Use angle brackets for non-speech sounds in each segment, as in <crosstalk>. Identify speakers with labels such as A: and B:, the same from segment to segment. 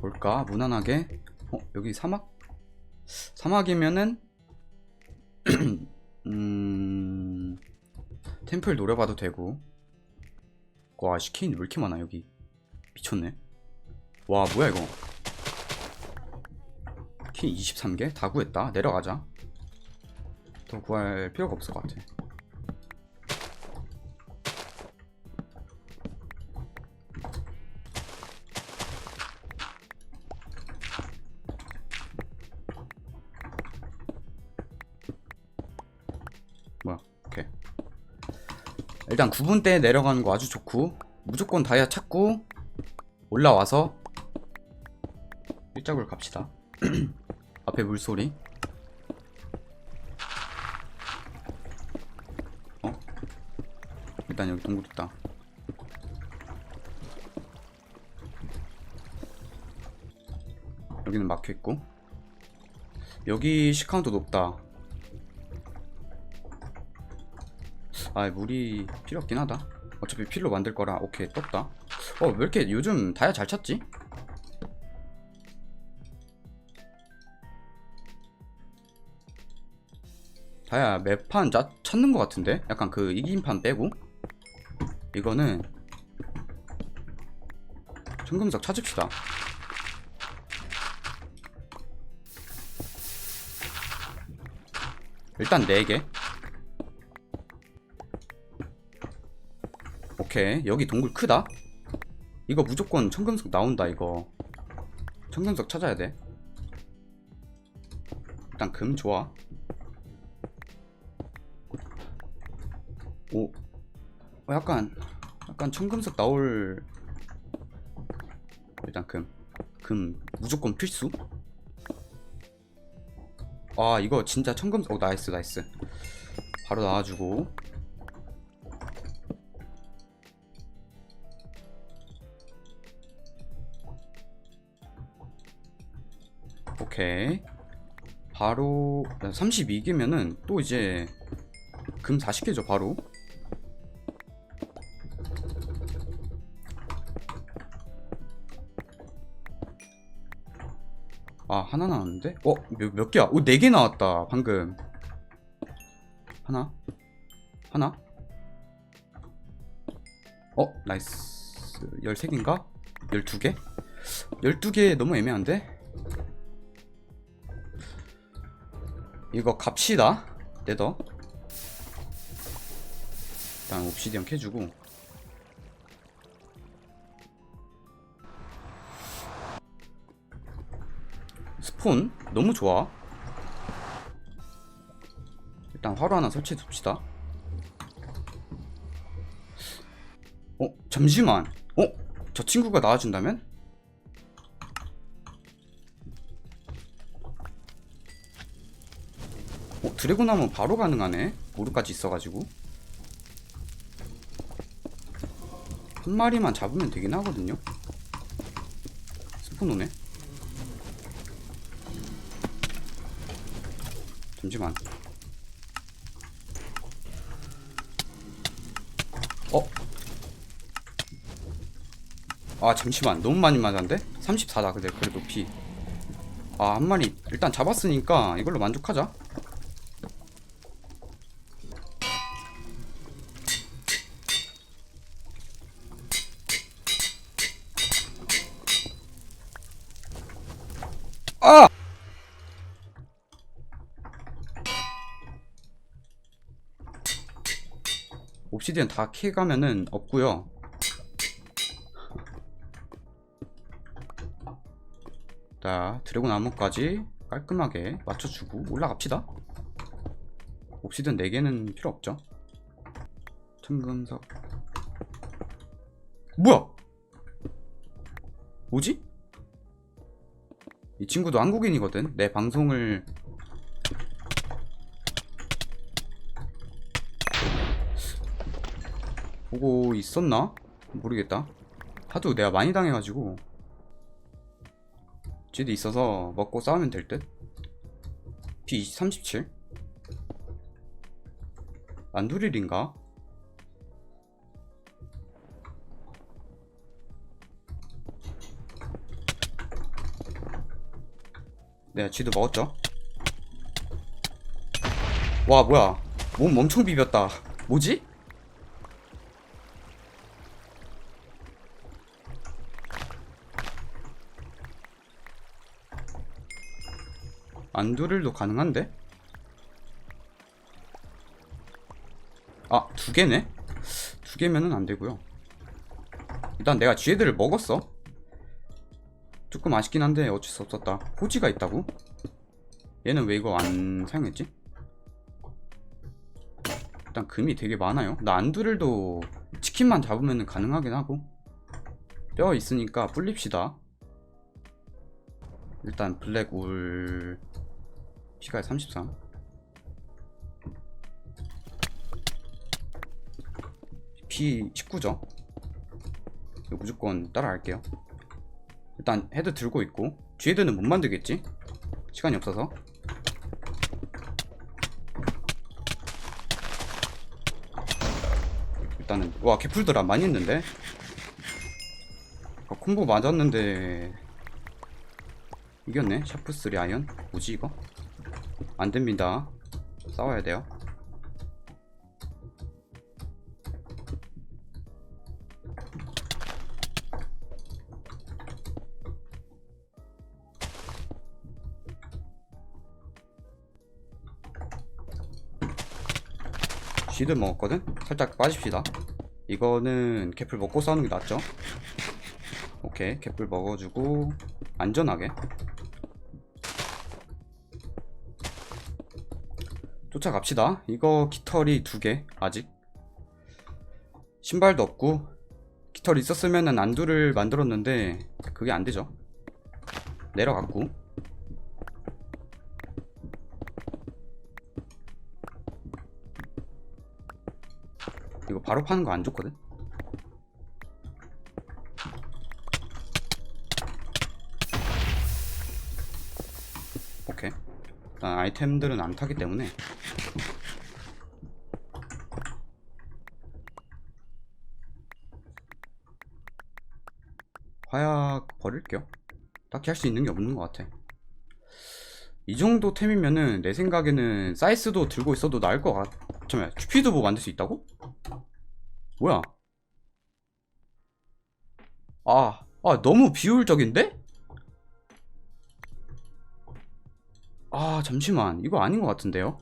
A: 볼까? 무난하게. 어, 여기 사막? 사막이면은 <clears throat> 음. 템플 노려봐도 되고. 와, 시케인 왜 이렇게 많아, 여기. 미쳤네. 와, 뭐야, 이거. 키 23개? 다 구했다. 내려가자. 더 구할 필요가 없을 것 같아. 뭐야, 오케이. 일단 9분 때 내려가는 거 아주 좋고, 무조건 다이아 찾고, 올라와서, 일자굴 갑시다. <clears throat> 앞에 물소리. 어? 일단 여기 동굴 있다. 여기는 막혀 있고. 여기 시카운트 높다. 아, 물이 필요 없긴 하다. 어차피 필로 만들 거라. 오케이, 떴다. 어, 왜 이렇게 요즘 다이아 잘 찾지? 다야 매판 짜, 찾는 것 같은데? 약간 그 이긴판 빼고 이거는 청금석 찾읍시다 일단 4개 오케이. 여기 동굴 크다. 이거 무조건 청금석 나온다 이거. 청금석 찾아야 돼. 일단 금 좋아. 오, 어, 약간 약간 청금석 나올 일단 금, 금 무조건 필수. 아 이거 진짜 청금석, 오 나이스 나이스. 바로 나와주고. 오케이. 바로 32개면은 또 이제 금 40개죠 바로. 아 하나 나왔는데? 어? 몇, 몇 개야? 오네개 나왔다 방금 하나 하나 어? 나이스 13개인가? 12개? 12개 너무 애매한데? 이거 갑시다. 네더. 일단 옵시디언 캐주고. 스폰. 너무 좋아. 일단 화로 하나 설치해 둡시다. 어 잠시만. 어? 저 친구가 나와준다면? 드래곤 하면 바로 가능하네 모르까지 있어가지고 한 마리만 잡으면 되긴 하거든요 스폰 오네 잠시만. 어? 아 잠시만 너무 많이 맞았는데? 34다 근데 그래도 피. 아 한 마리 일단 잡았으니까 이걸로 만족하자. 아! 옵시디언 다 캐가면은 없고요. 자, 드래곤 암호까지 깔끔하게 맞춰주고 올라갑시다. 옵시디언 4개는 필요 없죠. 청금석. 뭐야? 뭐지? 이 친구도 한국인이거든. 내 방송을 보고 있었나? 모르겠다. 하도 내가 많이 당해가지고 쥐도 있어서 먹고 싸우면 될 듯. P37? 안두릴인가? 네 쥐도 먹었죠 와 뭐야 몸 엄청 비볐다 뭐지? 안두를도 가능한데? 아, 두 개네? 두 개면은 안 되고요. 일단 내가 쥐애들을 먹었어. 조금 아쉽긴 한데 어쩔 수 없었다. 호지가 있다고? 얘는 왜 이거 안 사용했지? 일단 금이 되게 많아요. 나 안두를도 치킨만 잡으면 가능하긴 하고. 뼈 있으니까 불립시다. 일단 블랙 울 피가 33 피 19죠? 이거 무조건 따라갈게요. 일단 헤드 들고 있고 쥐헤드는 못 만들겠지? 시간이 없어서. 일단은 와 개풀더라. 많이 했는데? 아, 콤보 맞았는데. 이겼네. 샤프 3 아이언? 뭐지 이거 안됩니다. 싸워야 돼요. 쥐들 먹었거든? 살짝 빠집시다. 이거는 개풀 먹고 싸우는 게 낫죠? 오케이. 개풀 먹어주고 안전하게 쫓아갑시다. 이거 깃털이 두 개 아직. 신발도 없고 깃털 있었으면은 안두를 만들었는데 그게 안 되죠. 내려갔고. 이거 바로 파는 거 안 좋거든 아이템들은 안 타기 때문에 화약 버릴게요 딱히 할 수 있는 게 없는 것 같아 이 정도 템이면은 내 생각에는 사이스도 들고 있어도 나을 것 같... 잠깐만 큐피드 보 만들 수 있다고? 뭐야 아, 아 너무 비효율적인데? 아 잠시만 이거 아닌 것 같은데요?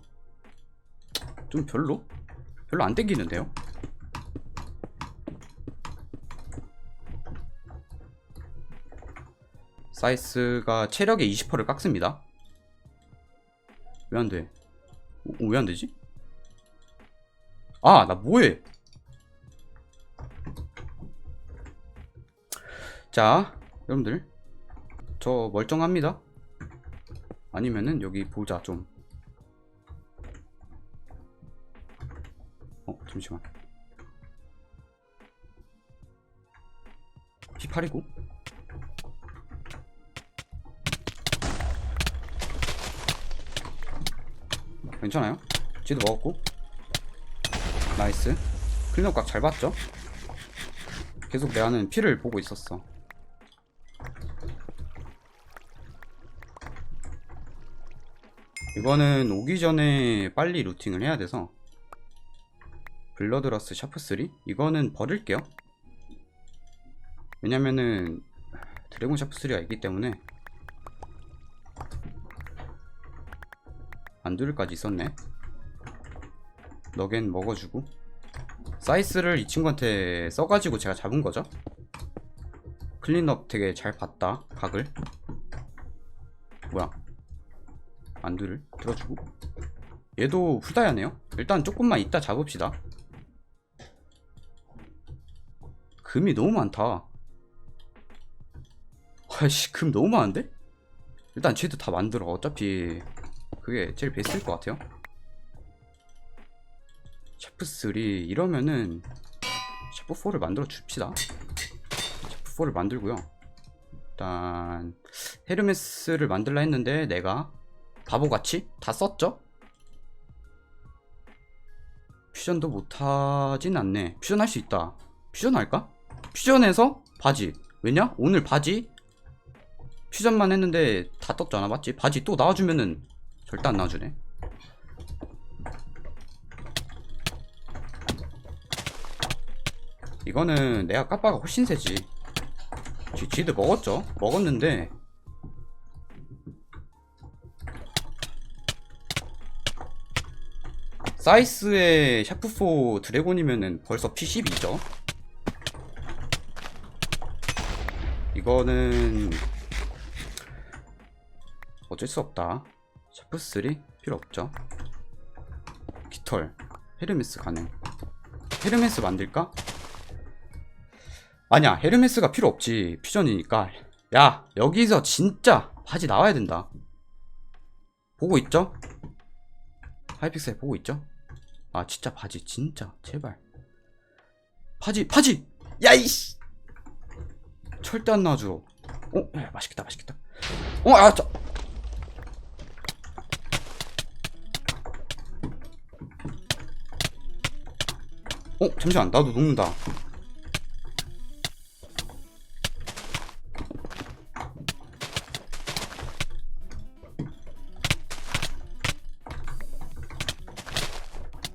A: 좀 별로? 별로 안 땡기는데요? 사이스가 체력의 20%를 깎습니다 왜 안돼? 왜 안되지? 아 나 뭐해 자 여러분들 저 멀쩡합니다 아니면은 여기 보자 좀. 어 잠시만. P8이고. 괜찮아요? 지도 먹었고. 나이스. 클린업 각잘 봤죠? 계속 내가는 피를 보고 있었어. 이거는 오기 전에 빨리 루팅을 해야 돼서. 블러드러스 샤프3 이거는 버릴게요. 왜냐면은 드래곤 샤프3가 있기 때문에. 안두를까지 있었네. 너겐 먹어주고. 사이스를 이 친구한테 써가지고 제가 잡은 거죠? 클린업 되게 잘 봤다 각을. 뭐야 안두를 들어주고. 얘도 풀다야네요. 일단 조금만 이따 잡읍시다. 금이 너무 많다. 아이씨 금 너무 많은데? 일단 쟤도 다 만들어. 어차피 그게 제일 베스트일 것 같아요. 샤프3 이러면은 샤프4를 만들어 줍시다. 샤프4를 만들고요. 일단 헤르메스를 만들라 했는데 내가 바보같이 다 썼죠? 퓨전도 못하진 않네 퓨전 할 수 있다 퓨전 할까? 퓨전해서 바지 왜냐? 오늘 바지 퓨전만 했는데 다 떴잖아 맞지? 바지 또 나와주면은 절대 안 나와주네 이거는 내가 까빠가 훨씬 세지 지, 지들 먹었죠? 먹었는데 사이스의 샤프4 드래곤이면은 벌써 P12죠? 이거는 어쩔 수 없다. 샤프3 필요 없죠. 깃털. 헤르메스 가능. 헤르메스 만들까? 아니야 헤르메스가 필요 없지. 퓨전이니까. 야 여기서 진짜 바지 나와야 된다. 보고 있죠? 하이픽셀 보고 있죠? 아 진짜 바지 진짜 제발 바지 바지 야이씨 절대 안 놔줘 어? 야, 맛있겠다 맛있겠다 어? 아 저... 어? 잠시만 나도 녹는다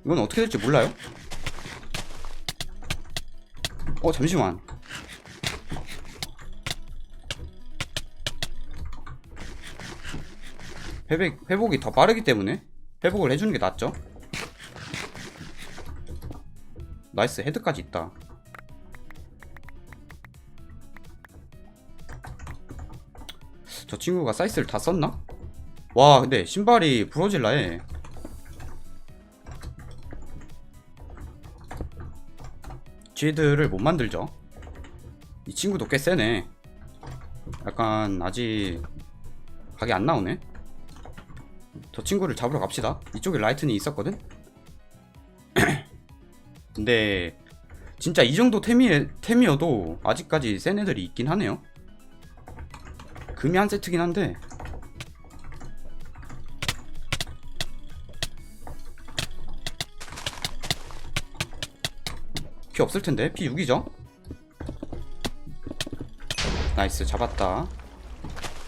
A: 이건 어떻게 될지 몰라요? 어 잠시만 회복, 회복이 더 빠르기 때문에 회복을 해주는 게 낫죠 나이스 헤드까지 있다 저 친구가 사이스를 다 썼나? 와 근데 신발이 부러질라 해 쥐들을 못 만들죠. 이 친구도 꽤 세네. 약간 아직 각이 안 나오네. 저 친구를 잡으러 갑시다. 이쪽에 라이튼이 있었거든. <clears throat> 근데 진짜 이 정도 템이 템이어도 아직까지 센 애들이 있긴 하네요. 금이 한 세트긴 한데 피 없을 텐데 피 6이죠? 나이스 잡았다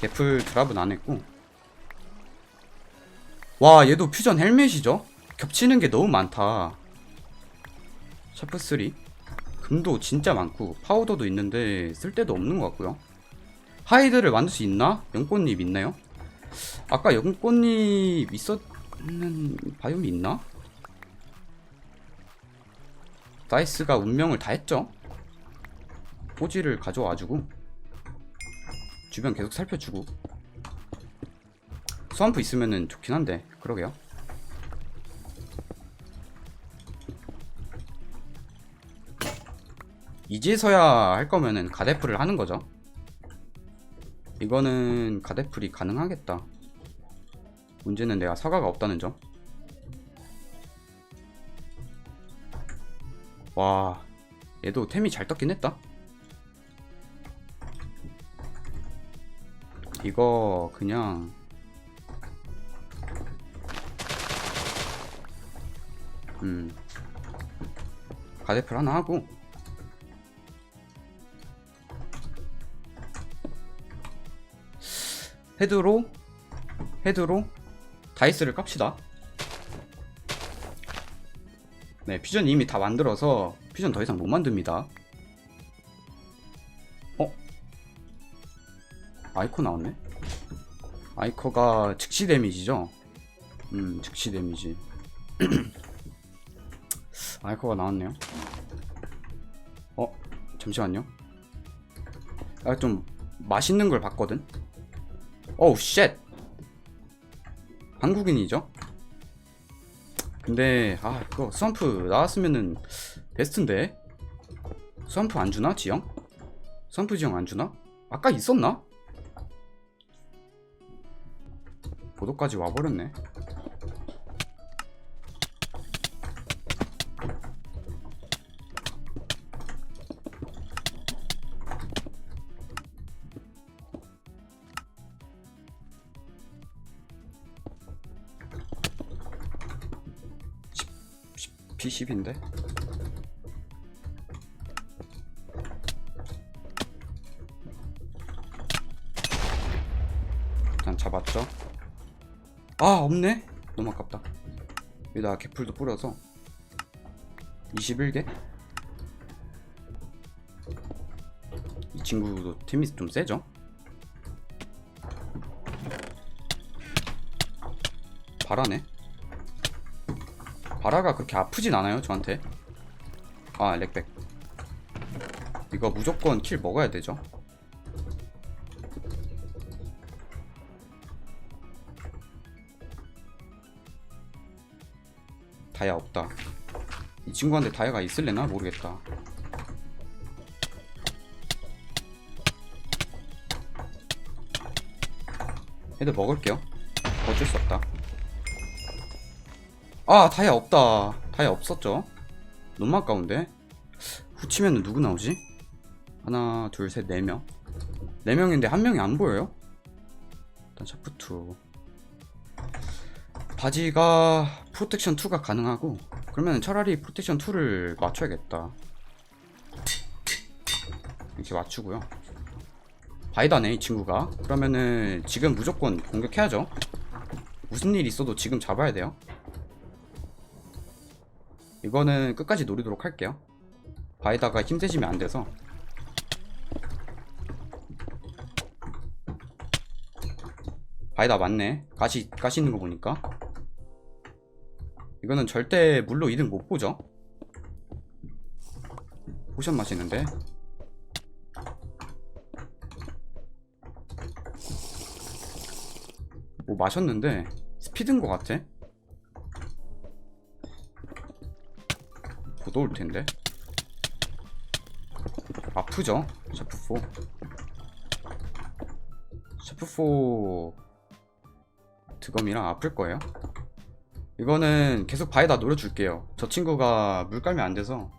A: 개풀 드랍은 안 했고 와 얘도 퓨전 헬멧이죠? 겹치는 게 너무 많다 샤프 3 금도 진짜 많고 파우더도 있는데 쓸데도 없는 것 같고요 하이드를 만들 수 있나? 연꽃잎 있나요? 아까 연꽃잎 있었는 바이옴이 있나? 다이스가 운명을 다 했죠. 포지를 가져와주고 주변 계속 살펴주고 스왑프 있으면은 좋긴 한데 그러게요. 이제서야 할 거면은 가데프를 하는 거죠. 이거는 가데프리 가능하겠다. 문제는 내가 사과가 없다는 점. 와 얘도 템이 잘 떴긴 했다. 이거 그냥 음 가데플 하나 하고. 헤드로 헤드로 다이스를 깝시다 네, 퓨전 이미 다 만들어서 퓨전 더 이상 못 만듭니다. 어? 아이코 나왔네? 아이코가 즉시 데미지죠? 음, 즉시 데미지. <clears throat> 아이코가 나왔네요. 어? 잠시만요. 아, 좀 맛있는 걸 봤거든? 어우, 쉣! 한국인이죠? 근데 아 그거 수험프 나왔으면은 베스트인데 수험프 안 주나 지형? 수험프 지형 안 주나? 아까 있었나? 보도까지 와버렸네 P10인데? 잡았죠? 아 없네? 너무 아깝다. 여기다 개풀도 뿌려서. 21개? 이 친구도 템이 좀 세죠? 바라네 바라가 그렇게 아프진 않아요 저한테? 아 렉백. 이거 무조건 킬 먹어야 되죠? 다야 없다. 이 친구한테 다야가 있을래나? 모르겠다. 헤드 먹을게요. 어쩔 수 없다 아 다야 없다. 다야 없었죠? 너무 아까운데? 후치면은 누구 나오지? 하나 둘셋 네명. 네명인데 한 명이 안 보여요? 일단 샤프투. 바지가 프로텍션 2가 가능하고 그러면 차라리 프로텍션 2를 맞춰야겠다. 이렇게 맞추고요. 바이다네 이 친구가. 그러면은 지금 무조건 공격해야죠. 무슨 일 있어도 지금 잡아야 돼요 이거는 끝까지 노리도록 할게요. 바이다가 힘 세지면 안 돼서. 바이다 맞네. 가시 가시 있는 거 보니까. 이거는 절대 물로 이득 못 보죠? 포션 마시는데. 뭐 마셨는데 스피드인 것 같아 못올 텐데 아프죠 샤프4 샤프4 드검이랑 아플 거예요 이거는 계속 바에다 노려줄게요 저 친구가 물 깔면 안 돼서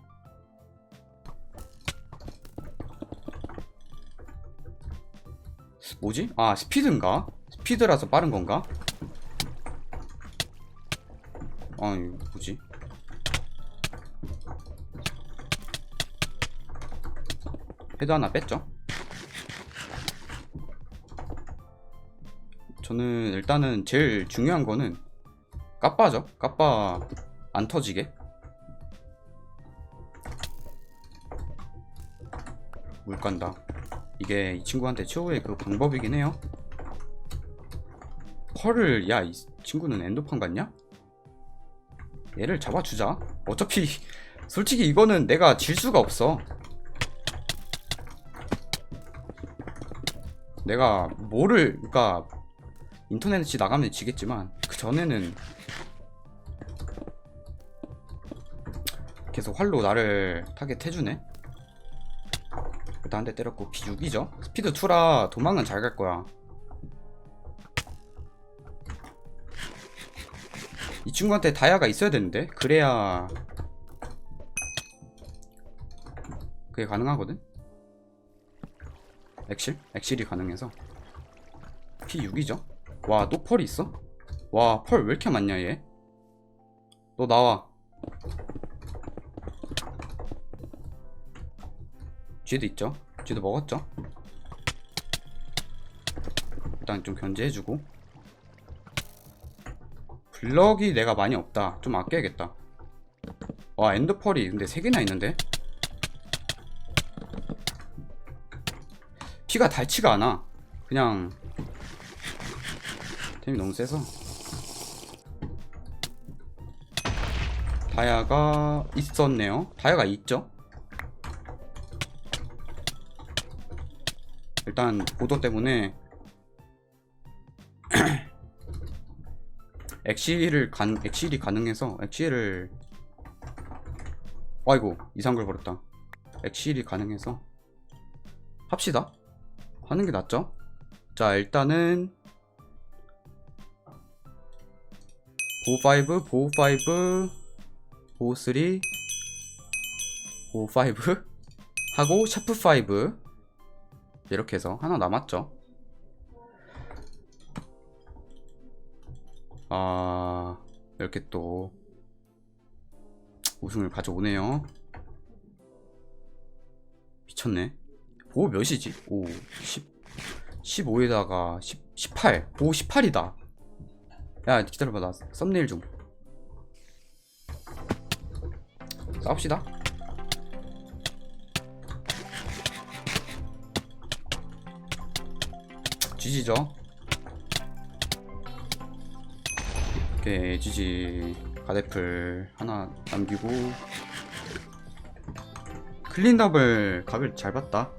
A: 뭐지? 아 스피드인가? 스피드라서 빠른 건가? 아 이거 뭐지? 헤드 하나 뺐죠? 저는 일단은 제일 중요한 거는 까빠죠? 까빠 안 터지게 물 간다 이게 이 친구한테 최후의 그 방법이긴 해요 펄을 야 이 친구는 엔도판 같냐? 얘를 잡아주자 어차피 <laughs> 솔직히 이거는 내가 질 수가 없어 내가 뭐를 그니까 인터넷이 나가면 지겠지만 그 전에는 계속 활로 나를 타겟 해주네. 일단 한 대 때렸고 피 6이죠. 스피드 2라 도망은 잘 갈 거야. 이 친구한테 다이아가 있어야 되는데? 그래야 그게 가능하거든 엑실? 엑실이 가능해서 피 6이죠 와, 또 펄이 있어? 와, 펄 왜 이렇게 많냐, 얘? 너 나와. 쥐도 있죠? 쥐도 먹었죠? 일단 좀 견제해주고. 블럭이 내가 많이 없다. 좀 아껴야겠다. 와, 엔더펄이 근데 3개나 있는데? 피가 닳지가 않아. 그냥 템이 너무 세서. 다이아가 있었네요. 다이아가 있죠? 일단 보도 때문에 <clears throat> 엑시를 간 엑실이 가능해서 엑실을 아이고 이상한 걸 버렸다. 엑실이 가능해서 합시다 하는 게 낫죠? 자 일단은 보호5 보호5 보호3 보호5 하고 샤프5 이렇게 해서 하나 남았죠? 아 이렇게 또 우승을 가져오네요. 미쳤네 보호 몇이지? 오 10. 15에다가 10, 18. 오, 18이다. 야, 기다려봐. 나 썸네일 좀. 싸웁시다. GG죠. 오케이, GG. 가데플 하나 남기고. 클린업을 각을 잘 봤다.